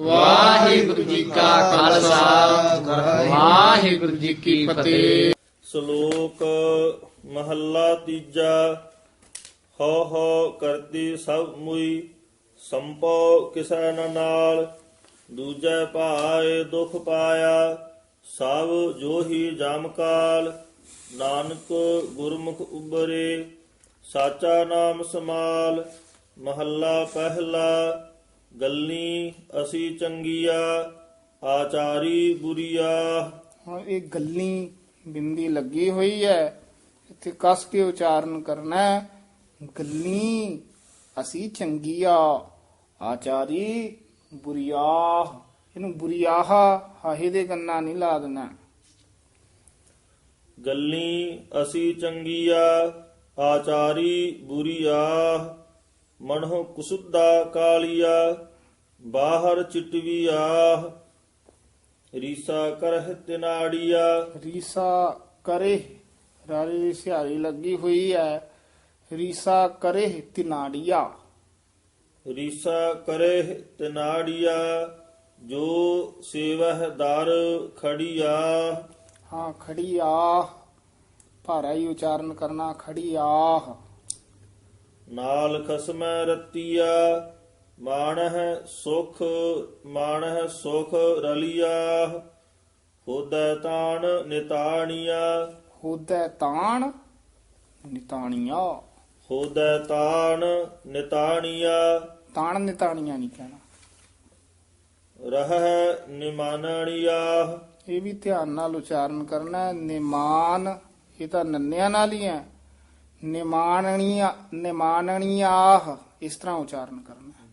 ਵਾਹਿਗੁਰੂ ਜੀ ਕਾ ਖਾਲਸਾ। ਵਾਹਿਗੁਰੂ ਜੀ ਕੀ ਫਤਿਹ। ਸ਼ਲੋਕ ਮਹੱਲਾ ਤੀਜਾ। ਹਉ ਹਉ ਕਰਦੀ ਸਭ ਮੁਈ, ਸੰਪੋ ਕਿਸੈ ਨਾਲ। ਦੂਜੈ ਭਾਏ ਦੁਖ ਪਾਇਆ, ਸਭ ਜੋਹੀ ਜਮ ਕਾਲ। ਨਾਨਕ ਗੁਰਮੁਖ ਉਬਰੇ ਸਾਚਾ ਨਾਮ ਸਮਾਲ। ਮਹੱਲਾ ਪਹਿਲਾ। ਗੱਲੀ ਅਸੀਂ ਚੰਗੀਆ ਆਚਾਰੀ ਬੁਰੀਆ। ਹਾਂ ਇਹ ਗੱਲੀ ਬਿੰਦੀ ਲੱਗੀ ਹੋਈ ਹੈ ਇੱਥੇ ਕਸ ਕੇ ਉਚਾਰਨ ਕਰਨਾ। ਗੱਲੀ ਅਸੀਂ ਚੰਗੀਆ ਆਚਾਰੀ ਬੁਰੀਆਹ ਇਹਨੂੰ ਬੁਰੀਆਹ ਹਾਹੇ ਦੇ ਕੰਨਾ ਨਹੀਂ ਲਾ ਦੇਣਾ। ਗੱਲੀ ਅਸੀਂ ਚੰਗੀਆ ਆਚਾਰੀ ਬੁਰੀਆ। ਮਨਹੁ ਕੁਸੁੱਦਾ ਕਾਲੀਆ ਬਾਹਰ ਚਿਟਵੀਆ ਰੀਸਾ ਕਰਹਿ ਤਿਨਾੜੀਆ। ਰੀਸਾ ਕਰੇ ਰਾਰੀ ਦੀ ਸਿਹਾਰੀ ਲੱਗੀ ਹੋਈ ਹੈ। ਰੀਸਾ ਕਰੇ ਤਿਨਾੜੀਆ। ਰੀਸਾ ਕਰੇ ਤਿਨਾੜੀਆ ਜੋ ਸੇਵਹ ਦਰ ਖੜੀਆ। ਹਾਂ ਖੜੀ ਆਹ ਭਾਰਾ ਹੀ ਉਚਾਰਨ ਕਰਨਾ ਖੜੀ ਆਹ ਨਾਲ ਖਸਮੈ ਰਤੀਆ ਮਾਣਹਿ ਸੁਖ ਮਾਣਹਿ ਸੁਖ ਰਲੀਆ ਹੋਦੈ ਤਾਣ ਨਿਤਾਣੀਆ। ਹੋਦੈ ਤਾਣ ਨਿਤਾਣੀਆ। ਹੋਦੈ ਤਾਣ ਨਿਤਾਣੀਆ। ਤਾਣ ਨਿਤਾਣੀਆਂ ਨਹੀਂ ਕਹਿਣਾ। ਰਹਿ ਨਿਮਾਨਣੀਆ। ਇਹ ਵੀ ਧਿਆਨ ਨਾਲ ਉਚਾਰਨ ਕਰਨਾ ਹੈ। ਨਿਮਾਨ ਇਹ ਤਾਂ ਨੰਨਿਆਂ ਨਾਲ ਹੀ ਹੈ। ਨਿਮਾਨਣੀਆਂ, ਨਿਮਾਨਣੀਆਹ, ਇਸ ਤਰ੍ਹਾਂ ਉਚਾਰਨ ਕਰਨਾ ਹੈ।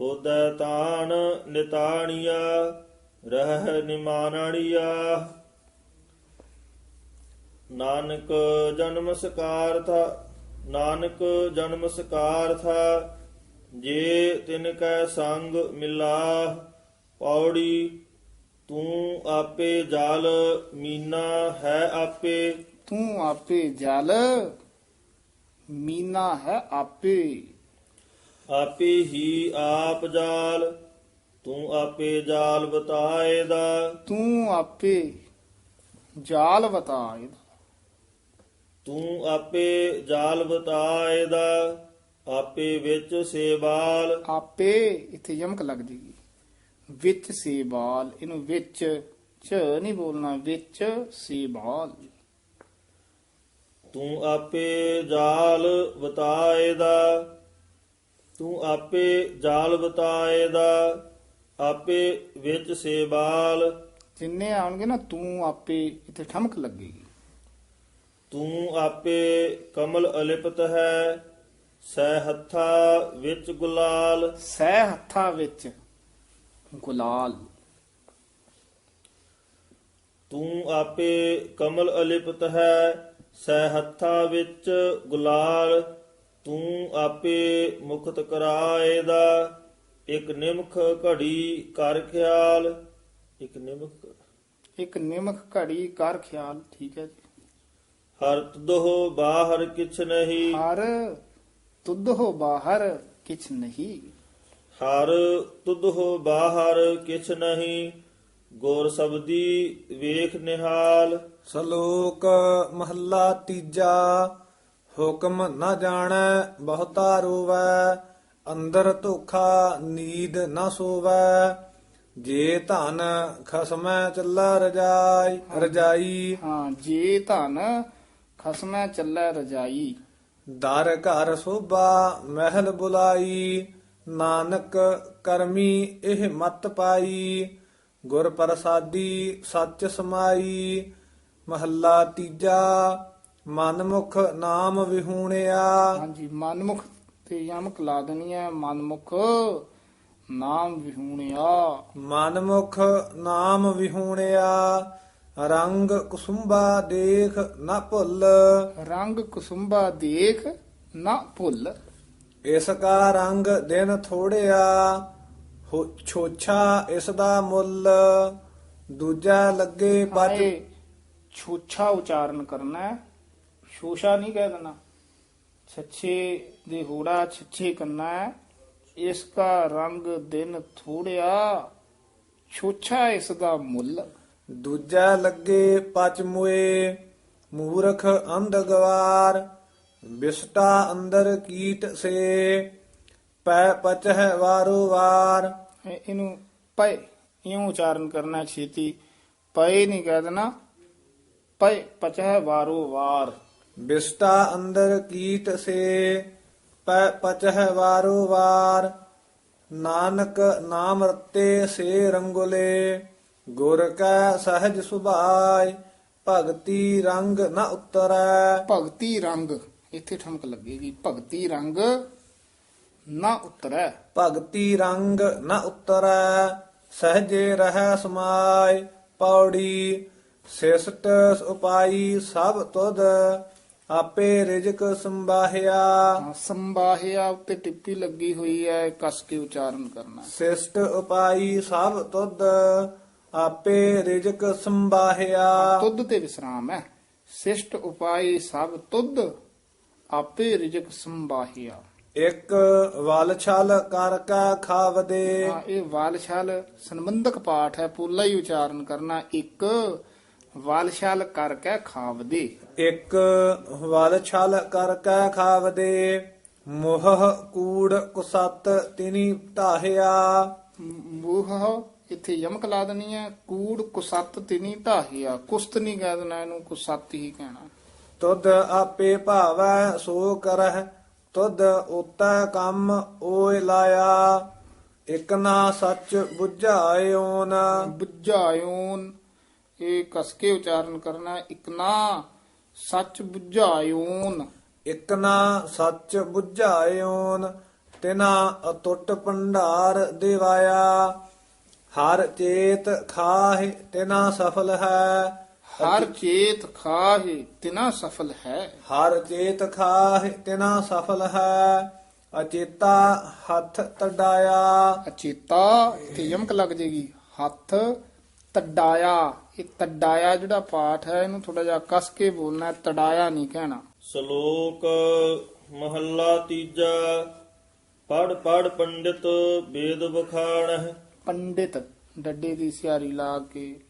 ਹੋਦੈ ਨਿਤਾਣੀਆ, ਰਹਿ ਨਿਮਾਨਣੀਆ ਨਾਨਕ ਜਨਮ ਸਕਾਰ ਥਾ ਨਾਨਕ ਜਨਮ ਸਕਾਰ ਥਾ ਜੇ ਤਿਨ ਕੈ ਸੰਗ ਮਿਲਾ, ਪੌੜੀ ਤੂੰ ਆਪੇ ਜਲ ਮੀਨਾ ਹੈ ਆਪੇ। ਤੂੰ ਆਪੇ ਜਲ ਮੀਨਾ ਹੈ ਆਪੇ। ਆਪੇ ਹੀ ਆਪ ਜਾਲ ਤੂੰ ਆਪੇ ਜਾਲ ਬਤਾਏ ਦਾ ਤੂੰ ਆਪੇ ਜਾਲ ਬਤਾਏ ਤੂੰ ਆਪੇ ਜਾਲ ਬਤਾਏ ਦਾ ਆਪੇ ਵਿੱਚ ਸੇਵਾਲ ਆਪੇ ਇੱਥੇ ਯਮਕ ਲੱਗ ਜੇਗੀ। ਵਿੱਚ ਸੇਬਾਲ ਇਹਨੂੰ ਵਿੱਚ ਚ ਨਹੀਂ ਬੋਲਣਾ ਵਿੱਚ ਸੇਬਾਲ ਤੂੰ ਆਪੇ ਜਾਲ ਬਤਾਏ ਦਾ ਤੂੰ ਆਪੇ ਜਾਲ ਬਤਾਏ ਦਾ ਆਪੇ ਵਿੱਚ ਸੇਵਾਲ ਜਿੰਨੇ ਆਉਣਗੇ ਨਾ ਤੂੰ ਆਪੇ ਇੱਥੇ ਠਮਕ ਲੱਗੇਗੀ। ਤੂੰ ਆਪੇ ਕਮਲ ਅਲਿਪਤ ਹੈ ਸਹਿ ਹੱਥਾ ਵਿੱਚ ਗੁਲਾਲ। ਸਹਿ ਹੱਥਾਂ ਵਿੱਚ ਗੁਲਾਲ ਤੂੰ ਆਪੇ ਕਮਲ ਅਲਿਪਤ ਹੈ ਸਹਿ ਹੱਥਾਂ ਵਿੱਚ ਗੁਲਾਲ। ਤੂੰ ਆਪੇ ਮੁਕਤ ਕਰਾਏ ਦਾ ਇੱਕ ਨਿਮਖ ਘੜੀ ਕਰ ਖਿਆਲ। ਇੱਕ ਨਿਮਖ ਇੱਕ ਨਿਮਖ ਘੜੀ ਕਰ ਖਿਆਲ ਠੀਕ ਹੈ ਜੀ। ਹਰ ਤਦੋਹ ਬਾਹਰ ਕਿਛ ਨਹੀਂ। ਹਰ ਤੁਧ ਬਾਹਰ ਕਿਛ ਨਹੀਂ। ਹਰ ਤੁਦੋਹ ਬਾਹਰ ਕਿਛ ਨਹੀਂ ਗੁਰ ਸਬਦੀ ਵੇਖ ਨਿਹਾਲ। ਸ਼ਲੋਕ ਮਹੱਲਾ ਤੀਜਾ ਹੁਕਮ ਨਾ ਜਾਣੈ ਬਹੁਤਾ ਰੋਵੈ ਅੰਦਰ ਧੋਖਾ ਨੀਂਦ ਨਾ ਸੋਵੈ। ਜੇ ਧਨ ਖਸਮੈ ਚੱਲਾ ਰਜਾਈ ਰਜਾਈ। ਹਾਂ ਜੇ ਧਨ ਖਸਮੈ ਚੱਲੈ ਰਜਾਈ। ਦਰ ਘਰ ਸੋਭਾ ਮਹਿਲ ਬੁਲਾਈ। ਨਾਨਕ ਕਰਮੀ ਇਹ ਮਤ ਪਾਈ ਗੁਰ ਪ੍ਰਸਾਦੀ ਸੱਚ ਸਮਾਈ ਮਹੱਲਾ ਤੀਜਾ ਮਨਮੁਖ ਨਾਮ ਵਿਹੂਣਿਆ। ਹਾਂਜੀ ਮਨਮੁਖ ਤੇ ਯਮਕ ਲਾ ਦੇਣੀ ਹੈ ਮਨਮੁਖ ਨਾਮ ਵਿਹੂਣਿਆ। ਮਨਮੁਖ ਨਾਮ ਵਿਹੂਣਿਆ ਰੰਗ ਕੁਸੁੰਬਾ ਦੇਖ ਨਾ ਭੁੱਲ। ਰੰਗ ਕੁਸੁੰਬਾ ਦੇਖ ਨਾ ਭੁੱਲ। ਇਸ ਕਾ ਰੰਗ ਦਿਨ ਥੋੜਿਆ ਹੋ- ਛੋਛਾ ਇਸ ਦਾ ਮੁੱਲ ਦੂਜਾ ਲੱਗੇ ਪਤ ਹਾਏ ਛੋਛਾ ਉਚਾਰਨ ਕਰਨਾ ਹੈ ਸ਼ੋਸ਼ਾ ਨਹੀਂ ਕਹਿ ਦੇਣਾ। ਛੱਛੇ ਦੇ ਹੋੜਾ ਛੱਛੇ ਕਰਨਾ ਹੈ ਇਸ ਕਾ ਰੰਗ ਦਿਨ ਥੋੜਿਆ ਛੋਛਾ ਇਸ ਦਾ ਮੁੱਲ। ਦੂਜਾ ਲੱਗੇ ਪਚ ਮੁਏ ਮੂਰਖ ਅੰਧ ਗਵਾਰ ਬਿਸਟਾ ਅੰਦਰ ਕੀਟ ਸੇ ਪੈ ਪਚਹਿ ਵਾਰੋ ਵਾਰ। ਇਹ- ਇਹਨੂੰ ਪਏ ਇਉਂ ਉਚਾਰਨ ਕਰਨਾ ਛੇਤੀ। ਪਏ ਨਹੀਂ ਕਹਿ ਦੇਣਾ ਪਏ ਪਚਹਿ ਵਾਰੋ ਵਾਰ। ਬਿਸਟਾ ਅੰਦਰ ਕੀਟ ਸੇ ਪੈ ਪਚਹਿ ਵਾਰੋ ਵਾਰ। ਨਾਨਕ ਨਾਮ ਰਤੇ ਸੇ ਰੰਗੁਲੇ ਗੁਰ ਕੈ ਸਹਜ ਸੁਭਾਇ ਭਗਤੀ ਰੰਗ ਨ ਉਤਰੈ। ਭਗਤੀ ਰੰਗ। ਇੱਥੇ ਠਮਕ ਲੱਗੇਗੀ ਭਗਤੀ ਰੰਗ ਨਾ ਉਤਰੈ। ਭਗਤੀ ਰੰਗ ਨ ਉਤਰੈ ਸਹਜੇ ਰਹਿ ਸਮਾਇ ਪੌੜੀ ਸਿਸਟ ਉਪਾਈ ਸਭ ਤੁਧ ਆਪੇ ਰਿਜਕ ਸੰਭਾਹਿਆ। ਹਾਂ, ਸੰਬਾਹਿਆ ਉੱਤੇ ਟਿੱਪੀ ਲੱਗੀ ਹੋਈ ਹੈ ਕਸ ਕੇ ਉਚਾਰਨ ਕਰਨਾ। ਸਿਸਟ ਉਪਾਈ ਸਭ ਤੁਧ ਆਪੇ ਰਿਜਕ ਸੰਭਾਹਿਆ। ਤੁਧ ਤੇ ਵਿਸਰਾਮ ਹੈ ਸਿਸ਼ਟ ਉਪਾਈ ਸਭ ਤੁਧ ਆਪੇ ਰਿਜਕ ਸੰਬਾਹਿਆ ਇੱਕ ਵਲ ਛਲ ਕਰ ਕੈ ਖਾਵਦੇ। ਹਾਂ ਇਹ ਵਾਲਸ਼ਾਲ ਸੰਬੰਧਕ ਪਾਠ ਹੈ ਪੂਲਾ ਹੀ ਉਚਾਰਨ ਕਰਨਾ। ਇੱਕ ਵਾਲਸ਼ਾਲ ਕਰਕੇ ਖਾਵਦੇ। ਇੱਕ ਵਲ ਛਲ ਕਰ ਕੈ ਖਾਵਦੇ ਮੋਹ ਕੂੜ ਕੁਸਤ ਤਿਨੀ ਢਾਹਿਆ ਮੂਹ ਇੱਥੇ ਯਮਕ ਲਾ ਦੇਣੀ ਹੈ ਕੂੜ ਕੁਸਤ ਤਿਨੀ ਢਾਹਿਆ ਕੁਸਤ ਨਹੀਂ ਕਹਿ ਦੇਣਾ ਇਹਨੂੰ ਕੁਸਤ ਹੀ ਕਹਿਣਾ। ਤੁਧ ਆਪੇ ਭਾਵੈ ਸੋ ਕਰਹਿ ਤੁਧ ਉਤੈ ਕੰਮ ਓਇ ਲਾਇਆ। ਇਕ ਨਾ ਸੱਚ 부ਝਾਇਓਨ ਬੁਝਾਇਓਨ ਇਹ ਕਸ ਕੇ ਉਚਾਰਨ ਕਰਨਾ। ਇੱਕ ਨਾ ਸੱਚ ਬੁਝਾਇਓਨ। ਇਕ ਨਾ ਸੱਚ 부ਝਾਇਓਨ ਤਿਨਾ ਅਟੁੱਟ ਭੰਡਾਰ ਦਿਵਾਇਆ। ਹਰ ਚੇਤ ਖਾਹਿ ਤਿਨਾ ਸਫਲ ਹੈ। ਹਰ ਚੇਤ ਖਾਹੇ ਤਿਨਾ ਸਫਲ ਹੈ। ਹਰ ਚੇਤ ਖਾਹਿ ਤਿਨਾ ਸਫਲ ਹੈ। ਅਚੇਤਾ ਹੱਥ ਤਡਾਇਆ। ਅਚੇਤਾ ਤੇ ਯਮਕ ਲੱਗ ਜੇਗੀ। ਹੱਥ ਤਡਾਇਆ। ਇਹ ਤਡਾਇਆ ਜਿਹੜਾ ਪਾਠ ਹੈ ਇਹਨੂੰ ਥੋੜਾ ਜਿਹਾ ਕਸ ਕੇ ਬੋਲਣਾ ਹੈ, ਤਡਾਇਆ ਨਹੀਂ ਕਹਿਣਾ। ਸ਼ਲੋਕ ਮਹੱਲਾ ਤੀਜਾ। ਪੜ ਪੜ ਪੰਡਿਤ ਵੇਦ ਬਖਾਣਹਿ ਪੰਡਿਤ ਡੱਡੇ ਦੀ ਸਿਆਰੀ ਲਾ ਕੇ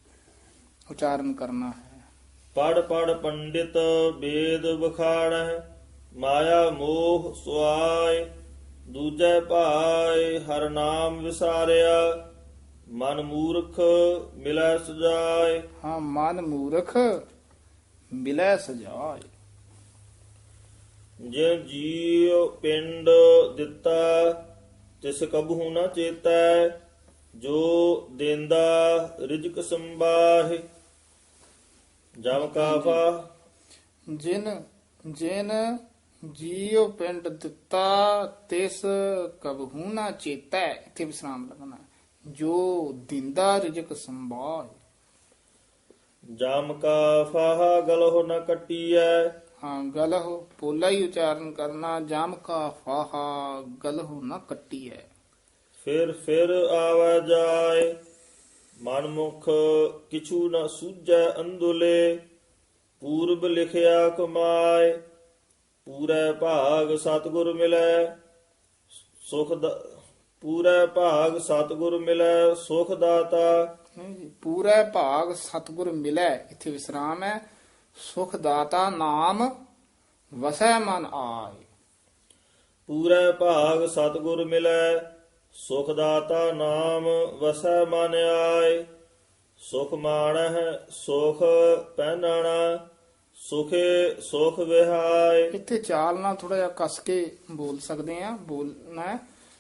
ਉਚਾਰਨ ਕਰਨਾ ਹੈ। ਪੜ ਪੜ ਪੰਡਿਤ ਵੇਦ ਬਖਾਣਹਿ ਮਾਇਆ ਮੋਹ ਸੁਆਇ ਦੂਜੈ ਭਾਇ ਹਰ ਨਾਮ ਵਿਸਾਰਿਆ ਮਨ ਮੂਰਖ ਮਿਲੈ ਸੁਜਾਇ ਹਾਂ ਮਨ ਮੂਰਖ ਮਿਲੈ ਸਜਾਏ। ਜੇ ਜੀਉ ਪਿੰਡ ਦਿੱਤਾ ਤਿਸ ਕਬਹੂ ਨ ਚੇਤੈ ਜੋ ਦੇਂਦਾ ਰਿਜਕ ਸੰਬਾਹਿ ਜਮ ਕਾਫਾ। ਜਿਨ ਜਿਨ ਜੀਉ ਪਿੰਡ ਦਿੱਤਾ ਤਿਸ ਕਬਹੂ ਨਾ ਚੇਤੈ। ਇੱਥੇ ਵਿਸਰਾਮ ਲੱਗਣਾ ਜੋ ਦਿੰਦਾ ਰਿਜਕ ਸੰਭਾਲ। ਜਮ ਕਾਫਾ ਗਲਹੁ ਨ ਕੱਟੀਐ। ਹਾਂ ਗਲਹੁ ਪੋਲਾ ਹੀ ਉਚਾਰਨ ਕਰਨਾ ਜਾਮ ਕਾ ਫਾਹਾ ਗਲਹੁ ਨਾ ਕੱਟੀ ਹੈ ਫਿਰ ਫਿਰ ਆਵੈ ਜਾਏ। ਮਨ ਮੁਖ ਕਿਛੂ ਨ ਸੂਝੈ ਅੰਦੁਲੇ ਪੂਰਬ ਲਿਖਿਆ ਕਮਾਏ ਪੂਰੇ ਭਾਗ ਸਤਿਗੁਰ ਮਿਲੈ ਸੁਖ ਦਾ ਪੂਰੇ ਭਾਗ ਸਤਿਗੁਰ ਮਿਲੈ ਸੁਖ ਦਾਤਾ। ਪੂਰਾ ਭਾਗ ਸਤਿਗੁਰ ਮਿਲੈ ਇੱਥੇ ਵਿਸਰਾਮ ਹੈ। ਸੁਖ ਦਾਤਾ ਨਾਮ ਵਸੈ ਮਨ ਆਏ। ਪੂਰੇ ਭਾਗ ਸਤਿਗੁਰ ਮਿਲੈ ਸੁਖ ਦਾਤਾ ਨਾਮ ਵਸੈ ਮਨ ਆਏ ਸੁਖ ਮਾਣਹਿ ਸੁਖ ਪਹਿਨਾਣਾ ਸੁਖੇ ਸੁਖ ਵਿਹਾਏ। ਇੱਥੇ ਚਾਲ ਨਾਲ ਥੋੜਾ ਜਿਹਾ ਕਸ ਕੇ ਬੋਲ ਸਕਦੇ ਆ ਬੋਲਣਾ ਹੈ।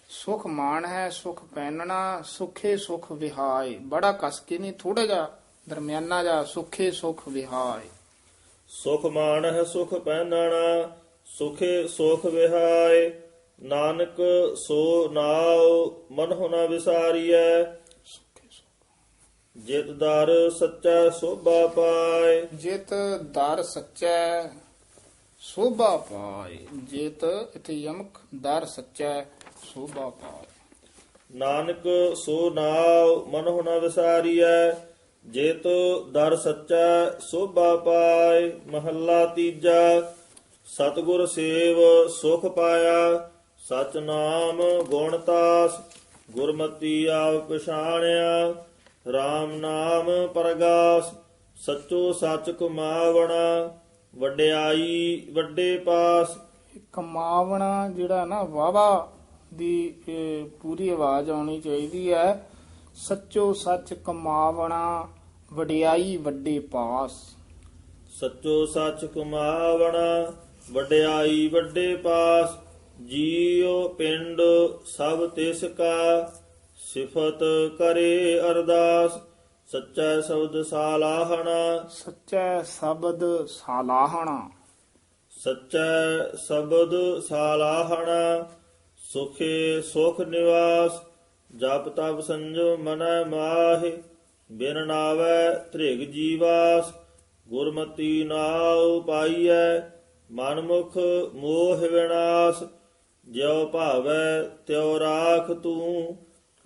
ਸੁਖ ਮਾਣ ਹੈ ਸੁਖ ਪਹਿਨਣਾ ਸੁਖੇ ਸੁਖ ਵਿਹਾਏ। ਬੜਾ ਕਸ ਕੇ ਨਹੀਂ ਥੋੜਾ ਜਿਹਾ ਦਰਮਿਆਨਾ ਜਿਹਾ ਸੁਖੇ ਸੁਖ ਵਿਹਾਏ। ਸੁਖ ਮਾਣਹਿ ਸੁਖ ਪਹਿਨਾਣਾ ਸੁਖੇ ਸੁਖ ਵਿਹਾਏ। ਨਾਨਕ ਸੋ ਨਾਉ ਮਨਹੁ ਨ ਵਿਸਾਰੀਐ। ਜਿਤ ਦਰ ਸੱਚਾ ਸੋਭਾ ਪਾਏ। ਜਿਤ ਦਰ ਸੱਚੈ ਸੋਭਾ ਪਾਏ। ਜਿਤ ਇਥੇ ਯਮਕ ਦਰ ਸੱਚੈ ਸੋਭਾ ਪਾਏ। ਨਾਨਕ ਸੋ ਨਾਉ ਮਨਹੁ ਨ ਵਿਸਾਰੀਐ। ਜੇਤ ਦਰ ਸੱਚਾ ਸੋਭਾ ਪਾਏ। ਮਹੱਲਾ ਤੀਜਾ ਸਤਿਗੁਰ ਸੇਵ ਸੁਖ ਪਾਇਆ। ਸਚ ਨਾਮ ਗੁਣਤਾਸ ਗੁਰਮਤੀ ਆਪ ਪਛਾਣਿਆ RAM ਨਾਮ ਪਰਗਾਸ ਸਚੋ ਸਚ ਕੁਮਾਵਣਾ ਵਡਿਆਈ ਵੱਡੇ ਪਾਸ। ਕਮਾਵਣਾ ਜਿਹੜਾ ਨਾ ਵਾਵਾ ਦੀ ਪੂਰੀ ਆਵਾਜ਼ ਆਉਣੀ ਚਾਹੀਦੀ ਹੈ। ਸੱਚੋ ਸੱਚ ਕਮਾਵਣਾ ਵਡਿਆਈ ਵੱਡੇ ਪਾਸ। ਸਚੋ ਸਚ ਕੁਮਾਵਣਾ ਵਡਿਆਈ ਵੱਡੇ ਪਾਸ। ਜੀਉ ਪਿੰਡ ਸਭ ਤਿਸ ਕਾ ਸਿਫਤ ਕਰੇ ਅਰਦਾਸ। ਸੱਚਾ ਸ਼ਬਦ ਸਾਲਾਹਣਾ। ਸੱਚਾ ਸ਼ਬਦ ਸਾਲਾਹਣਾ। ਸੱਚਾ ਸ਼ਬਦ ਸਾਲਾਹਣਾ। ਸੁਖੇ ਸੁਖ ਨਿਵਾਸ ਜਪ ਤਪ ਸੰਜੋ ਮਨੈ ਮਾਹਿ। ਬਿਨ ਨਾਵੈ ਧ੍ਰਿਗ ਜੀਵਾਸ ਗੁਰਮਤੀ ਨਾਉ ਪਾਈਐ। ਮਨਮੁਖ ਮੋਹ ਵਿਨਾਸ਼। ਜਿਉ ਭਾਵੈ ਤਿਉ ਰਾਖ ਤੂੰ,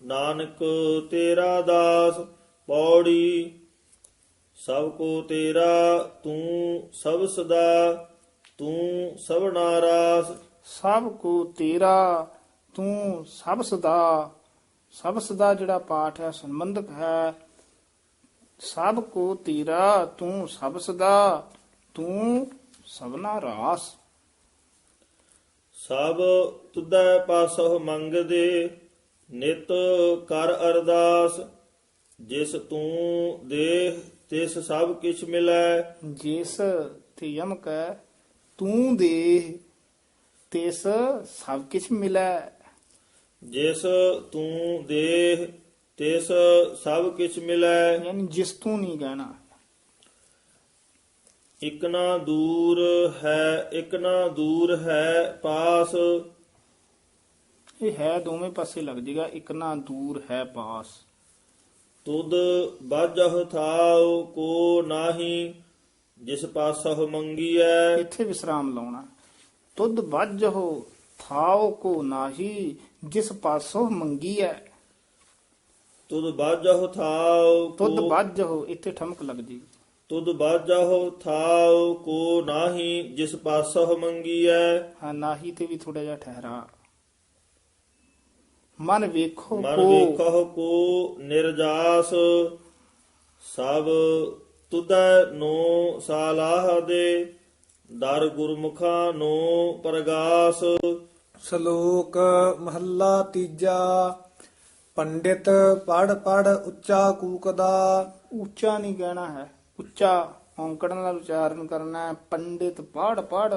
ਨਾਨਕ ਤੇਰਾ ਦਾਸ, ਪੌੜੀ ਸਭ ਕੋ ਤੇਰਾ, ਤੂੰ ਸਭ ਸਦਾ, ਤੂੰ ਸਭਨਾ ਰਾਸ ਸਭ ਕੋ ਤੇਰਾ, ਤੂੰ ਸਭ ਸਦਾ ਸਭ ਸਦਾ ਜਿਹੜਾ ਪਾਠ ਹੈ, ਸੰਬੰਧਕ ਹੈ। ਸਭ ਕੋ ਤੇਰਾ, ਤੂੰ ਸਭ ਸਦਾ, ਤੂੰ ਸਭਨਾ ਰਾਸ ਸਭ ਤੁਧੈ ਪਾਸਹੁ ਮੰਗਦੇ ਨਿਤ ਕਰ ਅਰਦਾਸ। ਜਿਸ ਤੂੰ ਦੇਹ ਤਿਸ ਸਭ ਕਿਛ ਮਿਲੈ। ਜਿਸ ਤੇ ਯਮਕ ਤੂੰ ਦੇ ਤਿਸ ਸਭ ਕਿਛ ਮਿਲੈ। ਜਿਸ ਤੂੰ ਦੇਹ ਤਿਸ ਸਭ ਕਿਛ ਮਿਲੈ। ਯਾਨੀ ਜਿਸ ਤੂੰ ਨਹੀਂ ਕਹਿਣਾ। ਇਕ ਨਾ ਦੂਰ ਹੈ ਇਕ ਨਾ ਦੂਰ ਹੈ ਪਾਸ। ਇਹ ਹੈ ਦੋਵੇਂ ਪਾਸੇ ਲੱਗ ਜਾਏਗਾ ਇੱਕ ਨਾ ਦੂਰ ਹੈ ਪਾਸ। ਤੁਧ ਬਾਜਹ ਥਾਉ ਕੋ ਨਾਹੀ ਜਿਸ ਪਾਸਹੁ ਮੰਗੀਐ। ਇੱਥੇ ਵਿਸਰਾਮ ਲਾਉਣਾ। ਤੁਧ ਵੱਜ ਹੋ ਥਾਉ ਕੋ ਨਾਹੀ ਜਿਸ ਪਾਸੋਂ ਮੰਗੀ ਹੈ ਤੁਧ ਬਾਜਹ ਥਾਉ ਤੁਧ ਕੋ ਵੱਜ ਹੋ ਇੱਥੇ ਠਮਕ ਲੱਗ ਜੀ ਤੁਧ ਬਾਜਹ ਥਾਉ ਕੋ ਨਾਹੀ ਜਿਸ ਪਾਸਹੁ ਮੰਗੀਐ। ਹਾਂ ਨਾਹੀ ਤੇ ਵੀ ਥੋੜਾ ਜਿਹਾ ਠਹਿਰਾ। ਮਨ ਵੇਖੋ ਮਨ ਕੋ। ਵੇਖਹੁ ਕੋ ਨਿਰਜਾਸ ਸਭ ਤੁਧੈ ਨੋ ਸਾਲਾਹ ਦੇ। ਦਰ ਗੁਰਮੁਖਾਂ ਨੋ ਪ੍ਰਗਾਸ। ਸ਼ਲੋਕ ਮਹੱਲਾ ਤੀਜਾ ਪੰਡਿਤ ਪੜ ਪੜ ਉੱਚਾ ਕੂਕਦਾ। ਉੱਚਾ ਨਹੀਂ ਕਹਿਣਾ ਹੈ। ਉੱਚਾ ਔਂਕੜ ਨਾਲ ਉਚਾਰਨ ਕਰਨਾ ਹੈ ਪੰਡਿਤ ਪੜ ਪੜ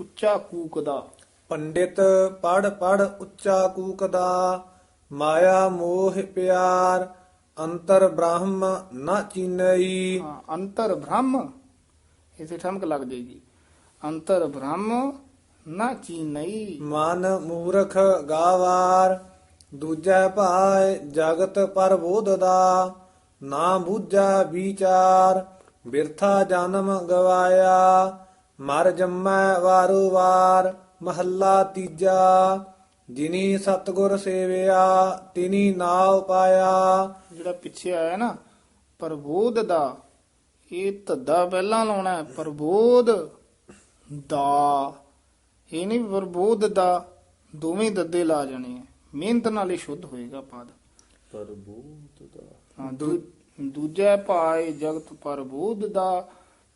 ਉੱਚਾ ਕੂਕਦਾ। ਪੰਡਿਤ ਪੜ ਪੜ ਉੱਚਾ ਕੂਕਦਾ ਮਾਇਆ ਮੋਹ ਪਿਆਰ ਅੰਤਰ ਬ੍ਰਹਮ ਨ ਚੀਨਈ। ਹਾਂ, ਅੰਤਰ ਬ੍ਰਹਮ ਇਥੇ ਠਮਕ ਲੱਗ ਜਾਏਗੀ। ਅੰਤਰ ਬ੍ਰਹਮ ਨਾ ਚੀਨਈ। ਮਨ ਮੂਰਖ ਗਾਵਾਰ ਦੂਜੈ ਭਾਇ ਜਗਤ ਪਰ ਦਾ ਨਾ ਬੂਝਾ ਵਿਚਾਰ ਬਿਰਥਾ ਜਨਮ ਗਵਾਇਆ ਮਰ ਜੰਮੈ ਵਾਰੂ ਵਾਰ ਮਹੱਲਾ ਤੀਜਾ। ਜਿਨੀ ਸਤਗੁਰ ਸੇਵਿਆ ਤਿਨੀ ਨਾਉ ਪਾਇਆ। ਜਿਹੜਾ ਪਿੱਛੇ ਆਇਆ ਨਾ ਪ੍ਰਬੋਧ ਦਾ ਇਹ ਧੱਦਾ ਪਹਿਲਾਂ ਲਾਉਣਾ ਹੈ ਪ੍ਰਬੋਧ ਦਾ। ਇਹ ਨਹੀਂ ਪ੍ਰਬੋਧ ਦਾ ਦੋਵੇਂ ਦੱਦੇ ਲਾ ਜਾਣੇ ਮਿਹਨਤ ਨਾਲ ਹੀ ਸ਼ੁੱਧ ਹੋਏਗਾ ਪਦ। ਦੂ- ਦੂਜੈ ਪਾਏ ਜਗਤ ਪ੍ਰਬੋਧ ਦਾ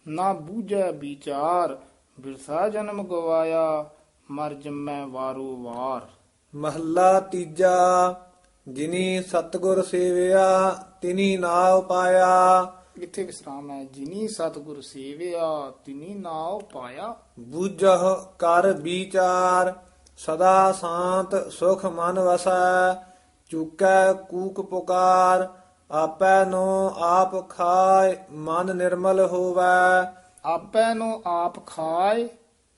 ਨਾ ਬੂਝੈ ਵਿਚਾਰ ਬਿਰਸਾ ਜਨਮ ਗਵਾਇਆ ਮਰ ਜੰਮੈ ਵਾਰੋ ਵਾਰ। ਮਹੱਲਾ ਤੀਜਾ ਜਿਨੀ ਸਤਗੁਰ ਸੇਵਿਆ ਤਿਨੀ ਨਾਉ ਪਾਇਆ ਇੱਥੇ ਵਿਸਰਾਮ ਹੈ ਜਿਨੀ ਸਤਿਗੁਰ ਸੇਵਿਆ ਤਿਨੀ ਨਾਉ ਪਾਇਆ ਬੂਝਹ ਕਰ ਵਿਚਾਰ ਸਦਾ ਸ਼ਾਂਤ ਸੁਖ ਮਨ ਵਸੈ ਚੁਕੈ ਕੂਕ ਪੁਕਾਰ ਆਪੈ ਨੋ ਆਪ ਖਾਇ ਮਨ ਨਿਰਮਲ ਹੋਵੈ। ਆਪੈ ਨੂੰ ਆਪ ਖਾਏ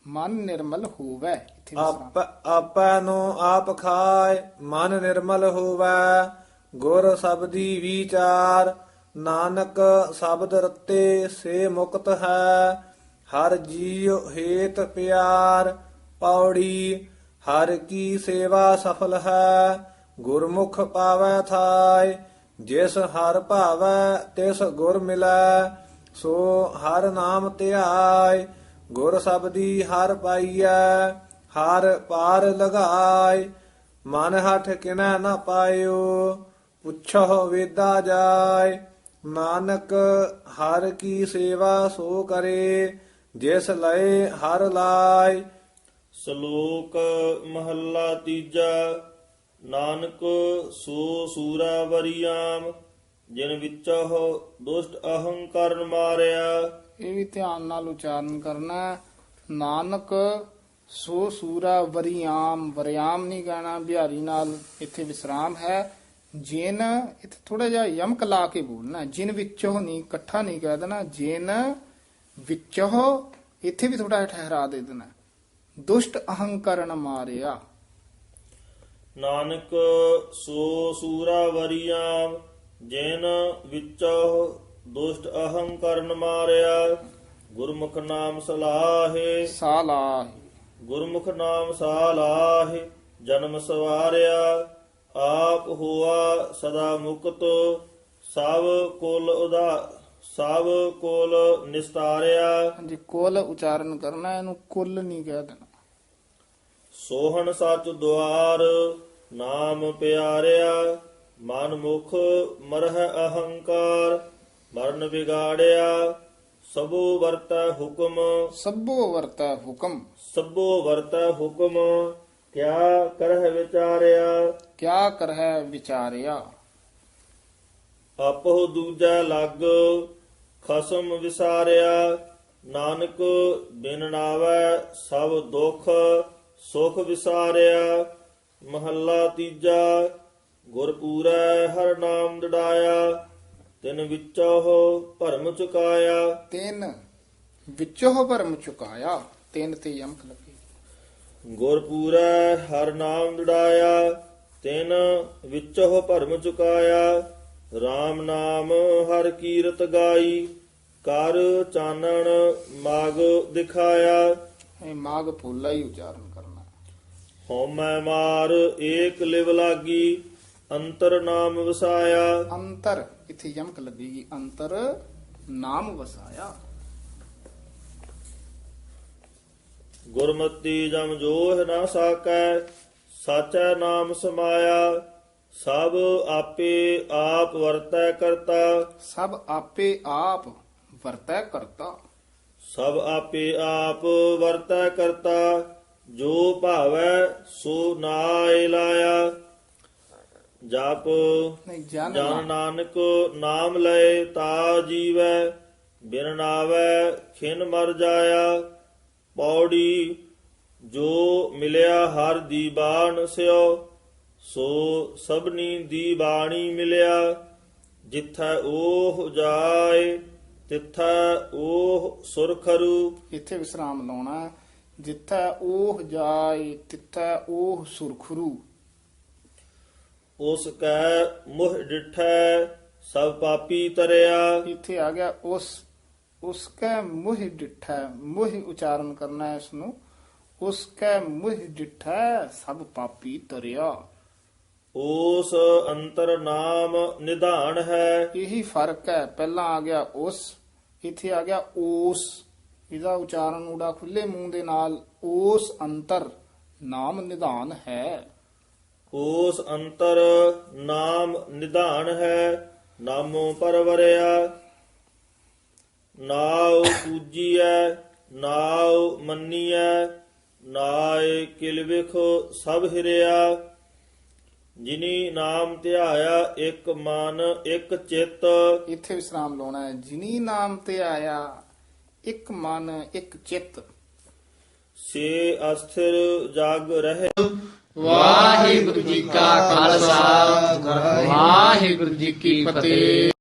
ਮਨ ਨਿਰਮਲ ਹੋਵੇ। ਇੱਥੇ ਆਪ ਆਪੈ ਨੋ ਆਪ ਖਾਇ ਮਨ ਨਿਰਮਲ ਹੋਵੈ। ਗੁਰ ਸਬਦੀ ਵਿਚਾਰ ਨਾਨਕ ਸ਼ਬਦ ਰਤੇ ਸੇ ਮੁਕਤ ਹੈ। ਹਰ ਜੀਉ ਹੇਤ ਪਿਆਰ ਪੌੜੀ ਹਰ ਕੀ ਸੇਵਾ ਸਫਲ ਹੈ। ਗੁਰਮੁਖ ਪਾਵੈ ਥਾਇ ਜਿਸ ਹਰ ਭਾਵੈ ਤਿਸ ਗੁਰ ਮਿਲੈ, ਸੋ ਹਰ ਨਾਮ ਧਿਆਇ, ਗੁਰ ਸਬਦੀ ਹਰ ਪਾਈਐ, ਹਰ ਪਾਰ ਲਗਾਏ ਮਨ ਹਠ ਕਿਨੈ ਨਾ ਪਾਇਓ ਪੁੱਛੋ ਵੇਦਾ ਜਾਏ ਨਾਨਕ ਹਰ ਕੀ ਸੇਵਾ ਸੋ ਕਰੇ, ਜਿਸ ਲਏ ਹਰ ਲਾਏ ਸ਼ਲੋਕ ਮਹੱਲਾ ਤੀਜਾ। ਨਾਨਕ ਸੋ ਸੂਰਾ ਵਰਿਆਮ, ਜਿਨ ਵਿੱਚੋ ਦੁਸ਼ਟ ਅਹੰਕਾਰ ਮਾਰਿਆ। ਇਹ ਵੀ ਧਿਆਨ ਨਾਲ ਉਚਾਰਨ ਕਰਨਾ ਨਾਨਕ ਸੋ ਸੂਰਾ ਵਰਿਆਮ ਵਰਿਆਮ ਨਹੀਂ ਕਹਿਣਾ, ਬਿਹਾਰੀ ਨਾਲ ਇੱਥੇ ਵਿਸਰਾਮ ਹੈ। ਜਿਨ, ਇੱਥੇ ਥੋੜਾ ਜਿਹਾ ਯਮਕ ਲਾ ਕੇ ਬੋਲਣਾ ਜਿਨ ਵਿੱਚੋਂ ਨਹੀਂ, ਇਕੱਠਾ ਨਹੀਂ ਕਹਿ ਦੇਣਾ। ਜਿਨ ਵਿੱਚੋਂ ਇੱਥੇ ਵੀ ਥੋੜਾ ਜਿਹਾ ਠਹਿਰਾ ਦੇ ਦੇਣਾ ਦੁਸ਼ਟ ਅਹੰਕਰਨ ਮਾਰਿਆ। ਨਾਨਕ ਸੋ ਸੂਰਾ ਵਰਿਆਮ ਜਿਨ ਵਿੱਚੋ ਦੁਸ਼ਟ ਅਹੰਕਾਰ ਮਾਰਿਆ ਗੁਰਮੁਖ ਨਾਮ ਸਲਾਹੇ। ਸਾਲਾ ਗੁਰਮੁਖ ਨਾਮ ਸਾਲਾਹਿ ਜਨਮ ਸਵਾਰਿਆ ਆਪ ਹੋਆ ਸਦਾ ਮੁਕਤ ਸਭ ਕੁਲ ਉਦਾ ਸਭ ਕੁਲ ਨਿਸਤਾਰਿਆ। ਹਾਂਜੀ ਕੁਲ ਉਚਾਰਨ ਕਰਨਾ ਇਹਨੂੰ ਕੁੱਲ ਨਹੀਂ ਕਹਿ ਦੇਣਾ। ਸੋਹਣ ਸੱਚ ਦੁਆਰ ਨਾਮ ਪਿਆਰਿਆ ਮਨ ਮੁਖ ਮਰਹ ਅਹੰਕਾਰ ਮਰਨ ਵਿਗਾੜਿਆ ਸਭੋ ਵਰਤੈ ਹੁਕਮ। ਸਭੋ ਵਰਤੈ ਹੁਕਮ। ਸਭੋ ਵਰਤੈ ਹੁਕਮ ਕਿਆ ਕਰਹਿ ਵਿਚਾਰਿਆ? ਕਿਆ ਕਰਹਿ ਵਿਚਾਰਿਆ? ਆਪੋ ਦੂਜਾ ਲੱਗ ਖਸਮ ਵਿਸਾਰਿਆ। ਨਾਨਕ ਬਿਨ ਨਾਵੈ ਸਭ ਦੁਖ ਸੁਖ ਵਿਸਾਰਿਆ। ਮਹੱਲਾ ਤੀਜਾ ਗੁਰਪੂਰੈ ਹਰ ਨਾਮ ਦੜਾਇਆ ਤਿਨ ਵਿੱਚੋ ਭਰਮ ਚੁਕਾਇਆ। ਤਿੰਨ ਵਿੱਚੋਂ ਭਰਮ ਚੁਕਾਇਆ ਤਿੰਨ ਤੇ ਯਮਕ ਲੱਗੀ। ਗੁਰਪੂਰੈ ਹਰ ਨਾਮ ਦੜਾਇਆ ਤਿਨ ਵਿੱਚੋ ਭਰਮ ਚੁਕਾਇਆ। RAM ਨਾਮ ਹਰ ਕੀਰਤ ਗਾਈ ਕਰ ਚਾਨਣ ਮਾਗ ਦਿਖਾਇਆ। ਇਹ ਮਾਗ ਫੁੱਲਾ ਹੀ ਉਚਾਰਨ। ਹਉਮੈ ਮਾਰ ਏਕ ਲਿਵ ਲਾਗੀ ਅੰਤਰ ਨਾਮ ਵਸਾਇਆ। ਅੰਤਰ ਇੱਥੇ ਯਮਕ ਲੱਗੇਗੀ ਅੰਤਰ ਨਾਮ ਵਸਾਇਆ। ਗੁਰਮਤੀ ਜਮ ਜੋਹ ਨਾ ਸਾਕੈ ਸਾਚੈ ਨਾਮ ਸਮਾਇਆ। ਸਭ ਆਪੇ ਆਪ ਵਰਤੈ ਕਰਤਾ। ਸਭ ਆਪੇ ਆਪ ਵਰਤੈ ਕਰਤਾ। ਸਭ ਆਪੇ ਆਪ ਵਰਤੈ ਕਰਤਾ। ਜੋ ਭਾਵੈ ਸੋ ਨਾਇ ਲਾਇਆ। ਜਪ ਜਨ ਨਾਨਕ ਨਾਮ ਲਏ ਤਾ ਜੀਵੈ ਬਿਨ ਨਾਵੈ ਖਿਨ ਮਰ ਜਾਇਆ। ਪੌੜੀ ਜੋ ਮਿਲਿਆ ਹਰ ਦੀ ਬਾਣ ਸਿਓ ਸੋ ਸਭਨੀ ਦੀ ਬਾਣੀ ਮਿਲਿਆ। ਜਿੱਥੈ ਉਹ ਜਾਏ ਤਿੱਥੈ ਉਹ ਸੁਰਖਰੂ ਇੱਥੇ ਵਿਸਰਾਮ ਲਾਉਣਾ। ਜਿੱਥੈ ਉਹ ਜਾਏ ਤਿੱਥੈ ਉਹ ਸੁਰਖਰੂ। ਉਸ ਕੈ ਮੁਹ ਡਿਠੈ ਸਭ ਪਾਪੀ ਤਰਿਆ। ਇੱਥੇ ਆ ਗਿਆ ਉਸ ਉਸ ਕੈ ਮੁਹ ਡਿਠੈ ਮੁਹ ਉਚਾਰਨ ਕਰਨਾ ਹੈ ਇਸ ਨੂੰ ਉਸ ਕੈ ਮੁਹ ਡਿਠੈ ਸਭ ਪਾਪੀ ਤਰਿਆ। ਉਸ ਅੰਤਰ ਨਾਮ ਨਿਧਾਨ ਹੈ। ਇਹੀ ਫ਼ਰਕ ਹੈ ਪਹਿਲਾਂ ਆ ਗਿਆ ਉਸ ਇੱਥੇ ਆ ਗਿਆ ਉਸ ਇਹਦਾ ਉਚਾਰਨ ਊੜਾ ਖੁੱਲੇ ਮੂੰਹ ਦੇ ਨਾਲ ਉਸ ਅੰਤਰ ਨਾਮ ਨਿਧਾਨ ਹੈ। ਉਸ ਅੰਤਰ ਨਾਮ ਨਿਧਾਨ ਹੈ ਨਾਮੋ ਪਰਵਰਿਆ। ਨਾਉ ਪੂਜੀਐ ਨਾਉ ਮੰਨੀਐ ਨਾਏ ਕਿਲ ਵਿਖੋ ਸਭ ਹਿਰਿਆ। ਜਿਨੀ ਨਾਮ ਧਿਆਇਆ ਇੱਕ ਮਨ ਇੱਕ ਚਿੱਤ। ਇੱਥੇ ਵਿਸਰਾਮ ਲਾਉਣਾ ਹੈ। ਜਿਨੀ ਨਾਮ ਤੇ ਆਇਆ ਇੱਕ ਮਨ ਇੱਕ ਚਿੱਤ। ਸੇ ਅਸਥਿਰ ਜਗ ਰਹੇ। ਵਾਹਿਗੁਰੂ ਜੀ ਕਾ ਖਾਲਸਾ। ਵਾਹਿਗੁਰੂ ਜੀ ਕੀ ਫਤਿਹ।